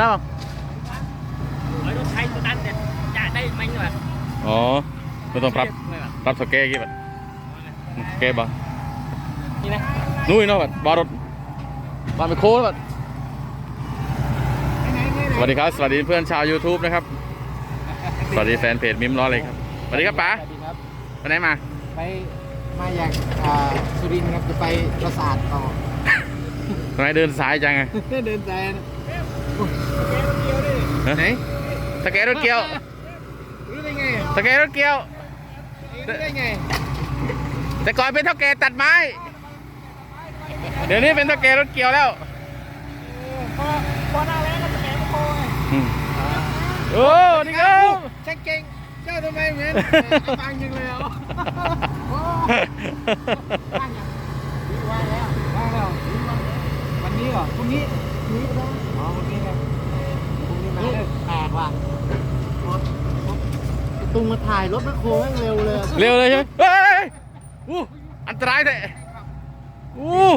น่า ở đó thay tôi đánh để chạy đây mạnh rồi อ๋อไม่ต้องปรับ Mày bảo, ปรับสเกลกี่บาทเกลบ่ như này นู่นเนาะบัดบารถบ้านไปโค้ดบัดสวัสดีครับ สวัสดีเพื่อนชาว YouTube นะครับ สวัสดีแฟนเพจมิมล้อเลยครับ สวัสดีครับป๋าสวัสดีครับ ไปไหนมา ไปมาจากอ่าสุรินทร์ครับจะไปปราสาทต่อทำไมเดินสายจังไง เดินใจนะ ไหนสเกลรถเกียวรู้ได้ไงสเกลรถเกียวรู้ได้ไง แต่ก่อนเป็นเท่าแก่ตัดไม้ เดี๋ยวนี้เป็นเท่าแก่รถเกี่ยวแล้วพอพอหน้าแล้งก็จะแหมโคไงอืมโอ้นี่ครับช่างเก่งเจ้าทำไมเหมือนฟังยังเลยอะโอ้ว่างยังว่างแล้วว่างแล้ววันนี้เหรอพรุ่งนี้พรุ่งนี้ก็ได้อ๋อพรุ่งนี้เลยพรุ่งนี้มาเลยแปลกว่ะรถรถ ตุงมาถ่ายรถแมคโครแม่งเร็วเลยเร็วเลยใช่ไหมเฮ้ยอู้อันตรายแท้อู้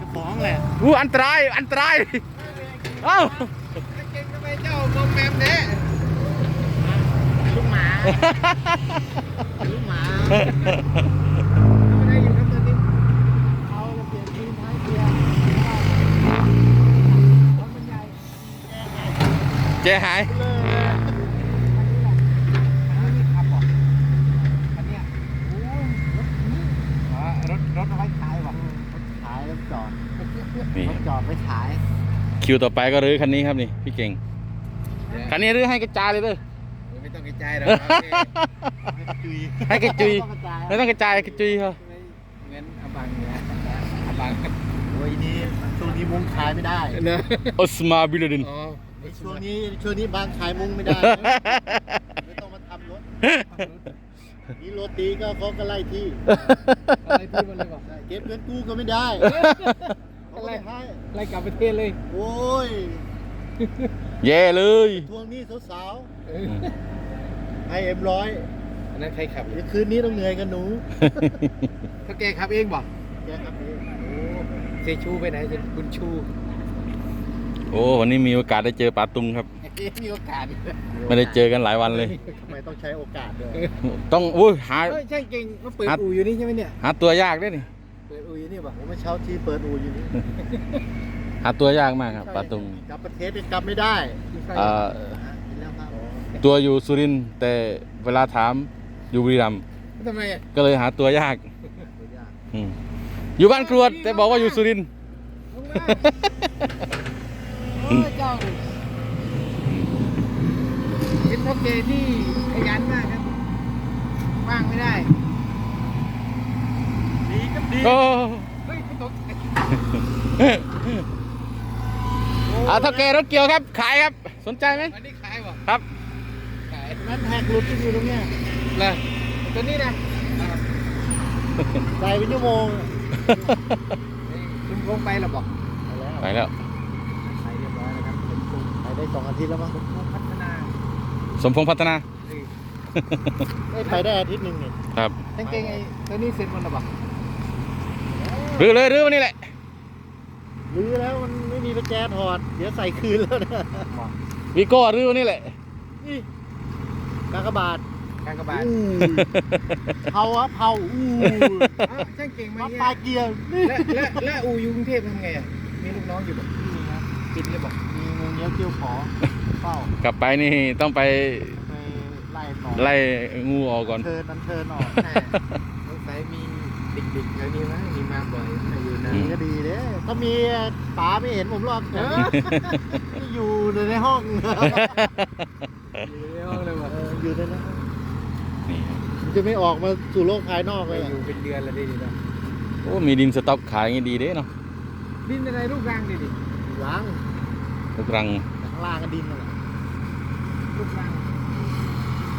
จะฟ้องแหละอู้อันตรายอันตรายเอ้าเก่งทำไมเจ้ามอมแมมเนี่ยลูกหมาลูกหมาไม่ได้อยู่ครับตอนนี้เอาจะเปลี่ยนทีมท้ายเกียร์รถมันใหญ่ เจ๊หาย เลยอันนี้แหละอันนี้ขับบอกอันเนี้ยโอ้ยรถนี้อ๋อรถรถเอาไว้ขายว่ะรถขายแล้วจอด นี่ รถจอด ไว้ขายคิวต่อไปก็รื้อคันนี้ครับนี่พี่เก่ง คันนี้รื้อให้กระจายเลยเด้อ ไม่ต้องกระจายหรอกจุยให้กระจุยไม่ต้องกระจายไม่ต้องกระจายกระจุยเขาเงินอบังเนี่ยอบังโอ้ยนี่ช่วงนี้มุ้งขายไม่ได้เนอะออสมาบิลดินอ๋อช่วงนี้ช่วงนี้บางขายมุ้งไม่ได้ไม่ต้องมาทำรถนี่โรตีก็เขาก็ไล่ที่อะไรพี่มันเลยบอกเก็บเงินกู้ก็ไม่ได้เขาก็ไม่ให้ ไล่กลับประเทศเลยโอ้ยแย่เลย ทวงหนี้สาวอืมๆให้เอ็มร้อยอันนั้นใครขับเดี๋ยวคืนนี้ต้องเหนื่อยกันหนูถ้าแกขับเองบอกแกครับพี่เซชูไปไหนคุณชูโอ้วันนี้มีโอกาสได้เจอปาตุงครับ มีโอกาสไม่ได้เจอกันหลายวันเลย ทำไมต้องใช้โอกาสด้วยต้องอุ้ยหา เฮ้ยช่างเก่งมาเปิดครับอู่อยู่นี่ใช่ไหมเนี่ยหาตัวยากด้วยนี่เปิดอู่อยู่นี่ป่ะผมมาเช่าที่เปิดอู่อยู่นี่ หาตัวยากมากครับปาตุงกลับประเทศยังกลับไม่ได้เอ่ออะเห็นแล้วครับตัวอยู่สุรินทร์แต่เวลาถามอยู่บุรีรัมย์ทำไมอะก็เลยหาตัวยากตัวยากอืมอยู่บ้านกรวดแต่บอกว่าอยู่สุรินทร์ ลงมาโอ้ยเจ้าเป็นพ่อเกที่ขยันมากครับว่างไม่ได้ดีก็ดีโอ้ เฮ้ยคุณตก เอาเท่าแกรถเกี่ยวครับ ขายครับ สนใจไหมอันนี้ขายป่ะครับ ขายนั่นแท็กหลุดที่อยู่ตรงเนี้ยเลยตัวนี้นะใส่เป็นชั่วโมงคุณลงไปหรอบอกไปแล้วไปแล้วไปเรียบร้อยแล้วครับเป็นตุ้มไปได้สองอาทิตย์แล้วมั้งพัฒนา สมพงษ์พัฒนาเอ้ยไปได้อาทิตย์หนึ่งเนี่ยครับตั้งเกงไอ้ตัวนี้เสร็จหมดหรอบอกรื้อเลยรื้อวันนี้แหละรื้อแล้วมัน ไม่มีประแจถอด เดี๋ยวใส่คืนแล้วนะวีโก้รื้อวันนี้แหละนี่กากบาทกากบาทอู้เผาอะเผาอู้อ้าวช่างเก่งมามาเนี่ยปลายเกียร์นี่และและและอูอยู่กรุงเทพทำไงอะมีลูกน้องอยู่บอกนี่ครับปิดเลยบอกมีเงินเงี้ยวเกี่ยวขอเฝ้ากลับไปนี่ต้องไปไปไล่ต่อไล่งูออกก่อนเทินนันเทินออกสงสัยมีเด็กๆแล้วนี่มั้งมีมาบ่อยมาอยู่นะอื ดีมก็ดีเด้ถ้ามีป๋าไม่เห็นผมหรอกเอออยู่ในห้องอยู่ในห้องเลยบอกเอออยู่ในนั้นนี่ครับมันจะไม่ออกมาสู่โลกภายนอกไปเลยอยู่เป็นเดือนแล้วดิดิเนาะโอ้มีดินสต็อกขายอย่างงี้ดีเด้เนาะดินอะไรรูปร่างดิดิล้างลูกรังแต่ข้างล่างก็ดินนั่นแหละรูปร่าง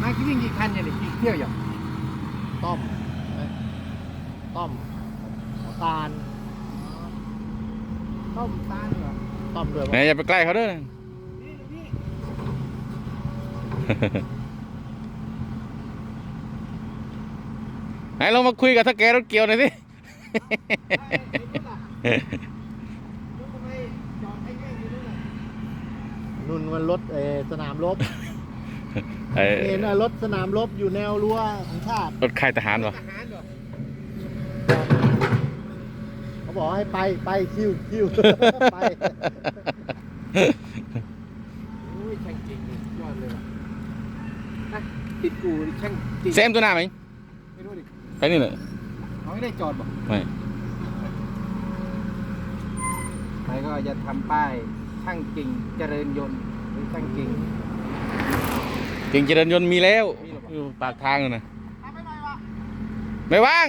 มากี่วิ่งกี่คันเนี่ยดิกี่เที่ยวอย่างต้อมเอ้ยต้อมหัวตาล ต้มตาลเหรอต้อมด้วยไหนอย่าไปใกล้เขาเด้อนะนี่นี่ไหนลองมาคุยกับท่าแกรถเกี่ยวหน่อยสิไอ้ไอ้รถอะรถทำไมจอดไอ้แง่อยู่นู่นน่ะนุ่นมันรถเออสนามรบไอ้เห็นว่ารถสนามรบอยู่แนวรั้วของชาติรถค่ายทหารวะทหารเหรอ เขาบอกให้ไปไปคิวคิวไปอุ้ยช่างจริงเลยยอดเลยว่ะอะติดกูนี่ช่างจริงเซมตัวหน้าไหมไม่รู้ดิไปนี่เลยเขาไม่ได้จอดบอกไม่ใครก็จะทำป้ายช่างจริงเจริญยนต์หรือช่างจริง เก่งเจริญยนต์มีแล้วมีหรออยู่ปากทางเลยนะทำไปหน่อยวะไม่ว่าง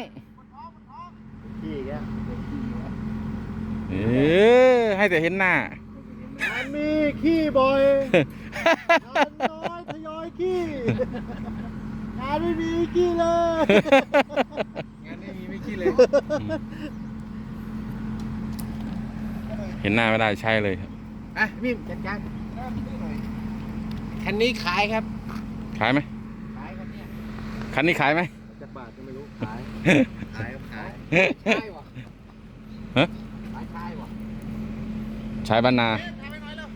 พี่แก เออให้แต่เห็นหน้า มันมีขี้บ่อยงานน้อยทยอยขี้งานไม่มีขี้เลยงานไม่มีไม่คิดเลย เห็นหน้าไม่ได้ใช่เลยครับอะพี่จัดการคันนี้ขายครับ ขายไหมขายคันเนี้ยคันนี้ขายไหมจะบาทก็ไม่รู้ขาย ขายครับขายขายวะฮะขายขายวะ ใช้บ้านนาทำไปหน่อยเร็ว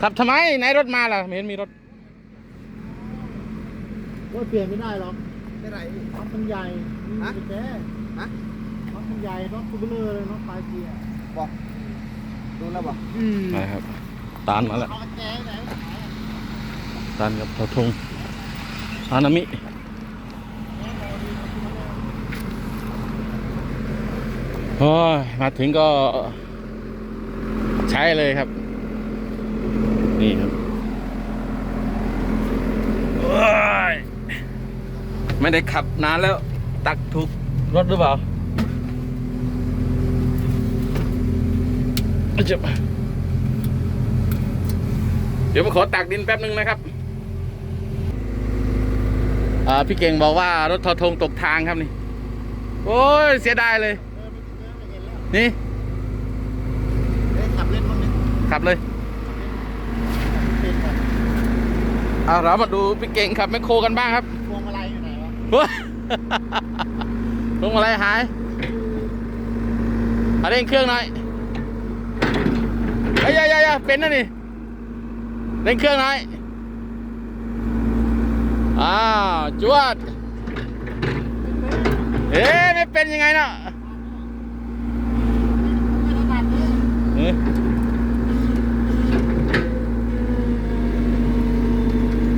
ขับทำไมไหนรถมาล่ะไม่เห็นมีรถว่าเปลี่ยนไม่ได้หรอกไม่ไรพี่รถมันใหญ่มีฮะกุญแจฮะรถมันใหญ่รถคูเบอร์เลยรถปลายเกียร์บอกดูแล้วบอกอืมนะครับ ตานมาแล้วเอากุญแจไหนตานกับทอทงฮานามิโอ้ยมาถึงก็ ใช้เลยครับ นี่ครับโอ้ยไม่ได้ขับนานแล้ว ตักถูกรถหรือเปล่าเจ็บเดี๋ยวมาขอตักดินแป๊บนึงนะครับอ่าพี่เก่งบอกว่ารถทอทงตกทางครับนี่ โอ้ยเสียดายเลยเออไม่เจอไม่เห็นแล้ว นี่ เอ้ยขับเล่นบ้างดิ ขับเลยเป็นแบบเอาเรามาดูพี่เก่งขับแมคโครกันบ้างครับพวงมาลัยอยู่ไหนวะเฮ้ยลงอะไรหายเอาเร่งเครื่องหน่อยเอ้ยยยเป็นนะนี่เร่งเครื่องหน่อยอ้าวจวดเอ๊ะไม่เป็นยังไงเนาะ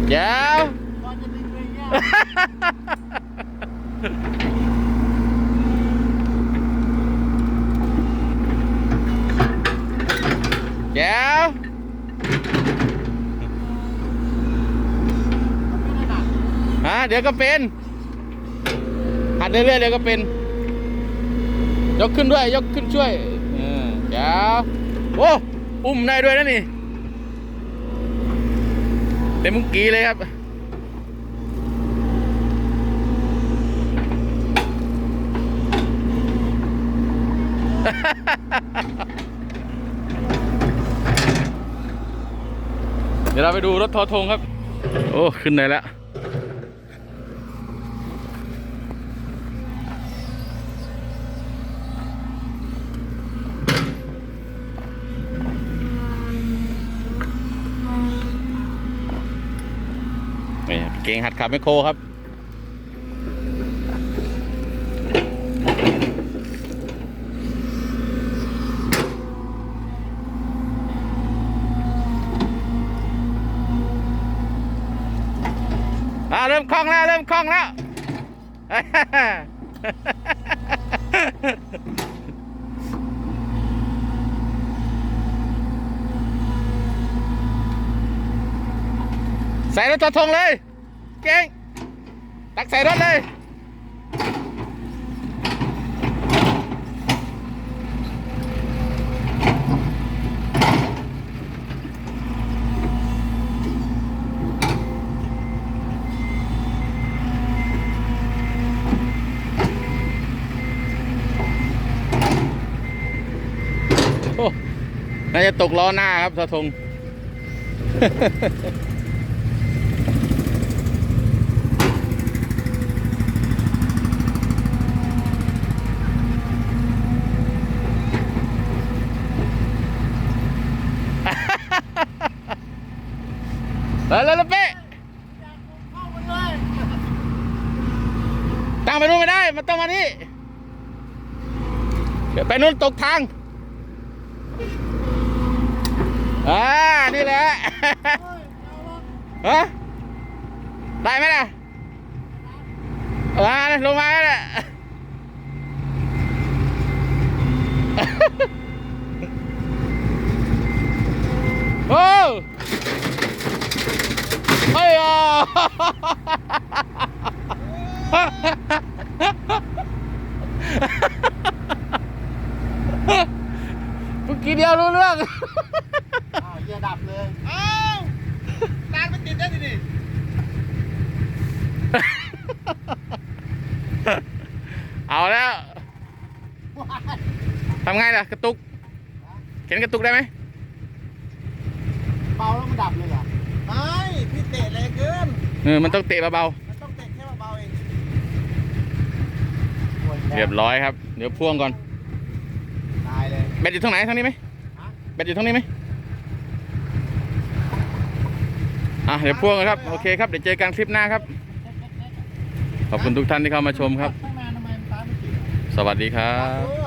ไม่ถนัดเลยเอ๊ะแจ๋วตอนจะดึงไปเงี้ยวฮะเดี๋ยวก็เป็นหัดเรื่อยๆเดี๋ยวก็เป็น ยกขึ้นด้วย ยกขึ้นช่วยเออแจ๋วโอ้อุ้มได้ด้วยนะนี่ เต็มมุงกีเลยครับ เดี๋ยวเราไปดูรถทอทงครับ โอ้ ขึ้นได้แล้ว นี่ เก่งหัดขับแมโครครับ อ่าเริ่มคล่องแล้ว เริ่มคล่องแล้วใส่รถทอทงเลย เก่งตักใส่รถเลยโอ้น่าจะตกล้อหน้าครับทอทง เไปเลยละเป๊ะเข้ามาเลยตั้งไปนู่นไม่ได้ มันต้องมานี่เดี๋ยวไปนู่นตกทางอ่านี่แหละเฮ้ยเอาละฮะได้ไหมล่ะมาลงมาแล้วน่ะ โอ้เฮ้ยอะเมื่อกี้เดียวรู้เรื่อง อ้าวเหี้ยดับเลยเอ้าวตานมันติดได้ดิดิเอาแล้วทำไงล่ะ กระตุก เข็นกระตุกได้ไหมเบาแล้วมันดับเลยเหรอไม่พี่เตะแรงเกินเออมันต้องเตะเบามันต้องเตะแค่เบาๆเองๆเรียบร้อยครับ เดี๋ยวพ่วงก่อนตายเลยแบตอยู่ทางไหนทางนี้ไหมฮะแบตอยู่ทางนี้ไหม อะเดี๋ยวพ่วงกันครับ โอเคครับ เดี๋ยวเจอกันคลิปหน้าครับ ขอบคุณทุกท่านที่เข้ามาชมครับ สวัสดีครับ